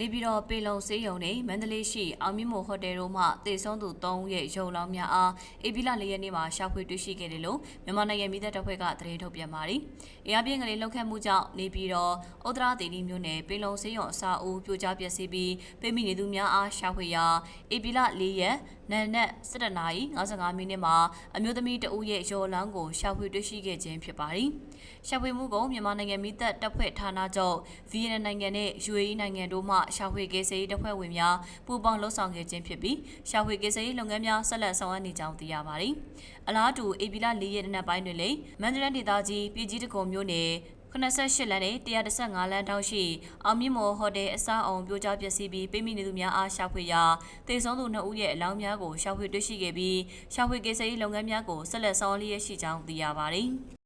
နေပြည်တော်ပေလုံစေးရုံနဲ့မန္တလေးရှိအောင်မြင့်မို့ဟိုတယ်တို့မှတည်ဆုံးသူ3ဦးရဲ့ရုပ်လောင်းများအားအေပီလာ၄ရက်နေ့မှာရှာဖွေတွေ့ရှိခဲ့တယ်လို့မြန်မာနိုင်ငံမိသက်တပ်ဖွဲ့ကသတင်းထုတ်ပြန်ပါတယ်။အရာပြင်းကလေးလောက်ခတ်မှုကြောင့်နေပြည်တော်ဥဒရာတီနီမြို့နယ်ပေလုံစေးရုံအစာအုပ်ပြိုကျပျက်စီးပြီးပိမိနေသူများအားရှာဖွေရာအေပီလာ၄ရက် နန်နက်7:55မိနစ်မှာအမျိုးသမီးတဦးရဲ့ရုပ်လောင်းကိုရှာဖွေတွေ့ရှိခဲ့ခြင်းဖြစ်ပါတယ်။ရှာဖွေမှုကိုမြန်မာနိုင်ငံမိသက်တပ်ဖွဲ့ဌာနချုပ်ဗီယက်နမ်နိုင်ငံနဲ့ UAE နိုင်ငံတို့မှရှာဖွေကေစေးတပ်ဖွဲ့ဝင်များပူးပေါင်းလှုပ်ဆောင်ခဲ့ခြင်းဖြစ်ပြီးရှာဖွေကေစေးလုပ်ငန်းများဆက်လက်ဆောင်ရွက်နေကြောင်းသိရပါတယ်။အလားတူအေပီလာ၄ရက်နေ့ပိုင်းတွင်လည်းမန္တလေးဒေသကြီးပြည်ကြီးတကုံမြို့နယ် 88လမ်းနဲ့115လမ်းတောက်ရှိအောင်မြင့်မော်ဟိုတယ်အစားအောင်ပြိုကျပျက်စီးပြီးပိမိနေသူများအားရှာဖွေရာတေဆုံးသူ2ဦးရဲ့အလောင်းများကိုရှာဖွေတွေ့ရှိခဲ့ပြီးရှာဖွေကေစေးလုပ်ငန်းများကိုဆက်လက်ဆောင်ရွက်လျက်ရှိကြောင်းသိရပါတယ်။